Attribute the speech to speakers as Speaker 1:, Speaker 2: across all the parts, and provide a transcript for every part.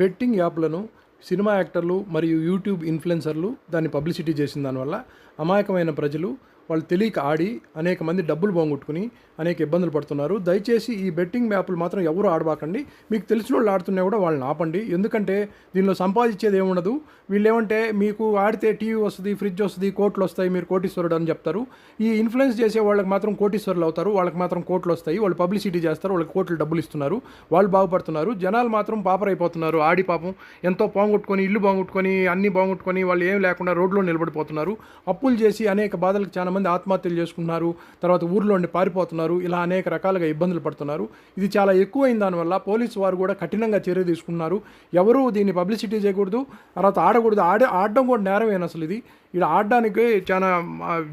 Speaker 1: Betting యాప్లను cinema యాక్టర్లు మరియు యూట్యూబ్ ఇన్ఫ్లుయెన్సర్లు దాన్ని పబ్లిసిటీ చేసిన దానివల్ల అమాయకమైన ప్రజలు వాళ్ళు తెలియక ఆడి అనేక మంది డబ్బులు పోగొట్టుకుని అనేక ఇబ్బందులు పడుతున్నారు. దయచేసి ఈ బెట్టింగ్ యాప్లు మాత్రం ఎవరు ఆడబాకండి. మీకు తెలిసిన వాళ్ళు ఆడుతున్నా కూడా వాళ్ళని ఆపండి. ఎందుకంటే దీనిలో సంపాదించేది ఏముండదు. వీళ్ళు ఏమంటే మీకు ఆడితే టీవీ వస్తుంది ఫ్రిడ్జ్ వస్తుంది కోట్లు వస్తాయి మీరు కోటీశ్వరుడు అని చెప్తారు. ఈ ఇన్ఫ్లుయెన్స్ చేసే వాళ్ళకి మాత్రం కోటీశ్వరులు అవుతారు. వాళ్ళకి మాత్రం కోట్లు వస్తాయి. వాళ్ళు పబ్లిసిటీ చేస్తారు. వాళ్ళకి కోట్లు డబ్బులు ఇస్తున్నారు. వాళ్ళు బాగుపడుతున్నారు. జనాలు మాత్రం పాపరైపోతున్నారు. ఆడి పాపం ఎంతో పోగొట్టుకొని ఇల్లు బాగుట్టుకొని అన్ని బాగుట్టుకొని వాళ్ళు ఏం లేకుండా రోడ్లో నిలబడిపోతున్నారు. అప్పులు చేసి అనేక బాధలకు చాలా మంది ఆత్మహత్యలు చేసుకుంటున్నారు తర్వాత ఊర్లో పారిపోతున్నారు ఇలా అనేక రకాలుగా ఇబ్బందులు పడుతున్నారు. ఇది చాలా ఎక్కువైన దానివల్ల పోలీసు వారు కూడా కఠినంగా చర్య తీసుకున్నారు ఎవరు దీన్ని పబ్లిసిటీ చేయకూడదు తర్వాత ఆడకూడదు ఆడే ఆడడం కూడా నేరమేన అసలు ఇది. ఇది ఆడడానికి చాలా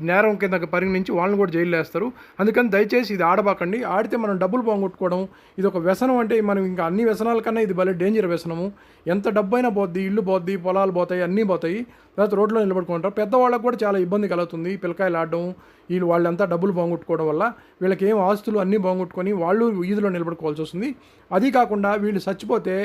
Speaker 1: నేరం కింద పరిగణించి వాళ్ళని కూడా జైలు వేస్తారు. అందుకని దయచేసి ఇది ఆడబాకండి. ఆడితే మనం డబ్బులు పోగొట్టుకోవడం ఇది ఒక వ్యసనం అంటే మనం ఇంకా అన్ని వ్యసనాల కన్నా ఇది భలే డేంజర్ వ్యసనము. ఎంత డబ్బైనా పోద్ది ఇల్లు పోద్ది పొలాలు పోతాయి అన్నీ పోతాయి. తర్వాత రోడ్లో నిలబడుకుంటారు. పెద్దవాళ్ళకు కూడా చాలా ఇబ్బంది కలుగుతుంది పిల్లకాయలు ఆడడం వీళ్ళు వాళ్ళంతా డబ్బులు పోగొట్టుకోవడం వల్ల. వీళ్ళకి ఏం ఆస్తులు అన్నీ పోగొట్టుకొని వాళ్ళు వీధిలో నిలబడుకోవాల్సి వస్తుంది. అది కాకుండా వీళ్ళు చచ్చిపోతే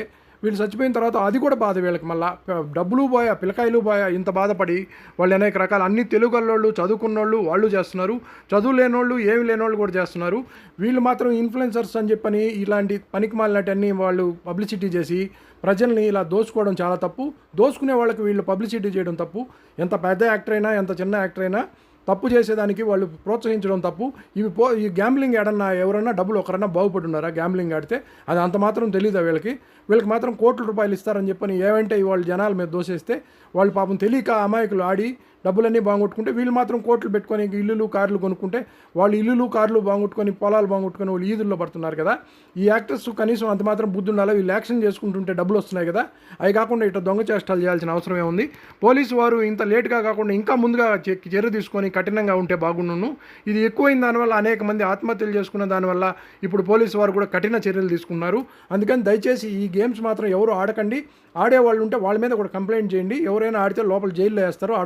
Speaker 1: వీళ్ళు చచ్చిపోయిన తర్వాత అది కూడా బాధ వీళ్ళకి. మళ్ళా డబ్బులు పోయా పిల్లకాయలు పోయా ఇంత బాధపడి వాళ్ళు అనేక రకాల అన్ని తెలుగు వాళ్ళు చదువుకున్నోళ్ళు వాళ్ళు చేస్తున్నారు. చదువు లేనోళ్ళు ఏమి లేనోళ్ళు కూడా చేస్తున్నారు. వీళ్ళు మాత్రం ఇన్ఫ్లుయెన్సర్స్ అని చెప్పని ఇలాంటి పనికి మాలినటన్నీ వాళ్ళు పబ్లిసిటీ చేసి ప్రజల్ని ఇలా దోచుకోవడం చాలా తప్పు. దోచుకునే వాళ్ళకి వీళ్ళు పబ్లిసిటీ చేయడం తప్పు. ఎంత పెద్ద యాక్టర్ అయినా ఎంత చిన్న యాక్టర్ అయినా తప్పు చేసేదానికి వాళ్ళు ప్రోత్సహించడం తప్పు. ఇవి పో ఈ గ్యాంబ్లింగ్ ఏడన్నా ఎవరన్నా డబ్బులు ఒకరన్నా బాగుపడి ఉన్నారా గ్యాంబ్లింగ్ ఆడితే? అది అంత మాత్రం తెలియదా వీళ్ళకి? వీళ్ళకి మాత్రం కోట్ల రూపాయలు ఇస్తారని చెప్పని ఏమంటే వాళ్ళు జనాల మీద దోసేస్తే వాళ్ళు పాపం తెలియక అమాయకులు ఆడి డబ్బులన్నీ బాగొట్టుకుంటే వీళ్ళు మాత్రం కోట్లు పెట్టుకొని ఇల్లులు కార్లు కొనుక్కుంటే వాళ్ళు ఇల్లులు కార్లు బాగొట్టుకొని పొలాలు బాగొట్టుకొని వాళ్ళు ఈదుల్లో పడుతున్నారు కదా. ఈ యాక్టర్స్ కనీసం అంత మాత్రం బుద్ధి ఉండాలి వీళ్ళు యాక్షన్ చేసుకుంటుంటే డబ్బులు వస్తున్నాయి కదా. అవి కాకుండా ఇట్లా దొంగ చేష్టాలు చేయాల్సిన అవసరం ఏముంది పోలీసు వారు ఇంత లేట్గా కాకుండా ఇంకా ముందుగా చర్య తీసుకొని కఠినంగా ఉంటే బాగుండును. ఇది ఎక్కువైన దానివల్ల అనేక మంది ఆత్మహత్యలు చేసుకున్న దానివల్ల ఇప్పుడు పోలీసు వారు కూడా కఠిన చర్యలు తీసుకున్నారు అందుకని దయచేసి ఈ గేమ్స్ మాత్రం ఎవరు ఆడకండి. ఆడే వాళ్ళు ఉంటే వాళ్ళ మీద కూడా కంప్లైంట్ చేయండి. ఎవరైనా ఆడితే లోపల జైల్లో వేస్తారు. ఆడ